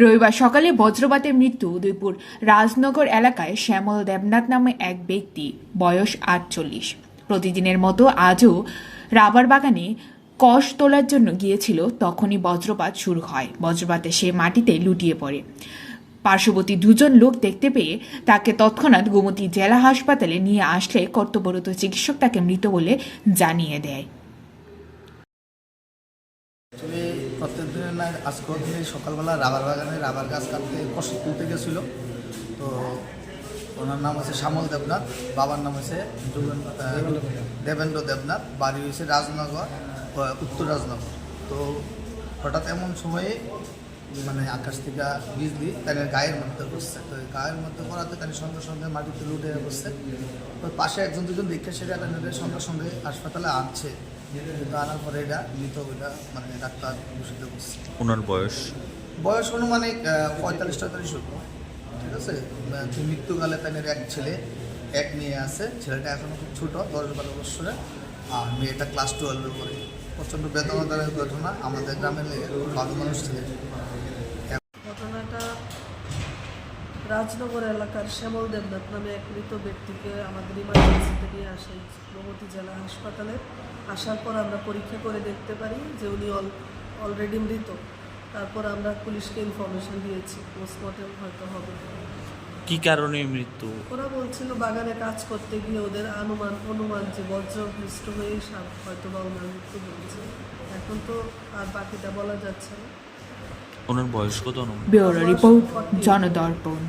রবিবার সকালে বজ্রপাতের মৃত্যু উদয়পুর রাজনগর এলাকায় শ্যামল দেবনাথ নামে এক ব্যক্তি, বয়স আটচল্লিশ। প্রতিদিনের মতো আজও রাবার বাগানে কষ তোলার জন্য গিয়েছিল, তখনই বজ্রপাত শুরু হয়। বজ্রপাতে সে মাটিতে লুটিয়ে পড়ে। পার্শ্ববর্তী দুজন লোক দেখতে পেয়ে তাকে তৎক্ষণাৎ গোমতী জেলা হাসপাতালে নিয়ে আসলে কর্তব্যরত চিকিৎসক তাকে মৃত বলে জানিয়ে দেয়। অ্যাকচুয়ালি প্রত্যেক দিনের না আজকেও দিনে সকালবেলা রাবার বাগানে রাবার গাছ কাটতে কষ্ট তুলতে গেছিল। তো ওনার নাম হচ্ছে শ্যামল দেবনাথ, বাবার নাম হচ্ছে দেবেন্দ্র দেবনাথ, বাড়ি হয়েছে রাজনগর উত্তর রাজনগর। তো হঠাৎ এমন সময়ে মানে আকাশ থেকে বিজলি তাদের গায়ের মধ্যে বসছে তো গায়ের মধ্যে পড়াতে তার সঙ্গে সঙ্গে মাটিতে লুটে বসছে তো পাশে একজন দুজন দেখে সেটা সঙ্গে সঙ্গে হাসপাতালে আনছে। কিন্তু আনার পরে এটা মৃত ওইটা মানে ডাক্তার ঘোষিত করছে। ওনার বয়স? বয়স অনুমানিক পঁয়তাল্লিশ টয়তাল্লিশ হতো ঠিক আছে? মৃত্যুকালে তাদের এক ছেলে এক মেয়ে আছে। ছেলেটা এখন খুব ছোটো দশ বারো বছরে আর মেয়েটা ক্লাস টুয়েলভে পড়ে প্রচণ্ড বেদনাদায়ক ঘটনা। আমাদের গ্রামের ভালো মানুষ ছিলেন রাজনগর এলাকার শ্যামল দেবনাথ নামে এক মৃত ব্যক্তিকে আমাদের ইমার্জেন্সিতে নিয়ে আসে গোমতী জেলা হাসপাতালে। আসার পর আমরা পরীক্ষা করে দেখতে পারি যে উনি অল অলরেডি মৃত। তারপর আমরা পুলিশকে ইনফরমেশন দিয়েছি পোস্টমর্টেম হয়তো হবে। কি কারণে মৃত্যু? ওরা বলছিল বাগানে কাজ করতে গিয়ে ওদের অনুমান অনুমান যে বজ্রপৃষ্ট হয়ে সাপ হয়তো বা ওনার মৃত্যু হয়েছে। এখন তো আর বাকিটা বলা যাচ্ছে না। ওনার বয়স কত অনুমান? Bureau report Jandarpan.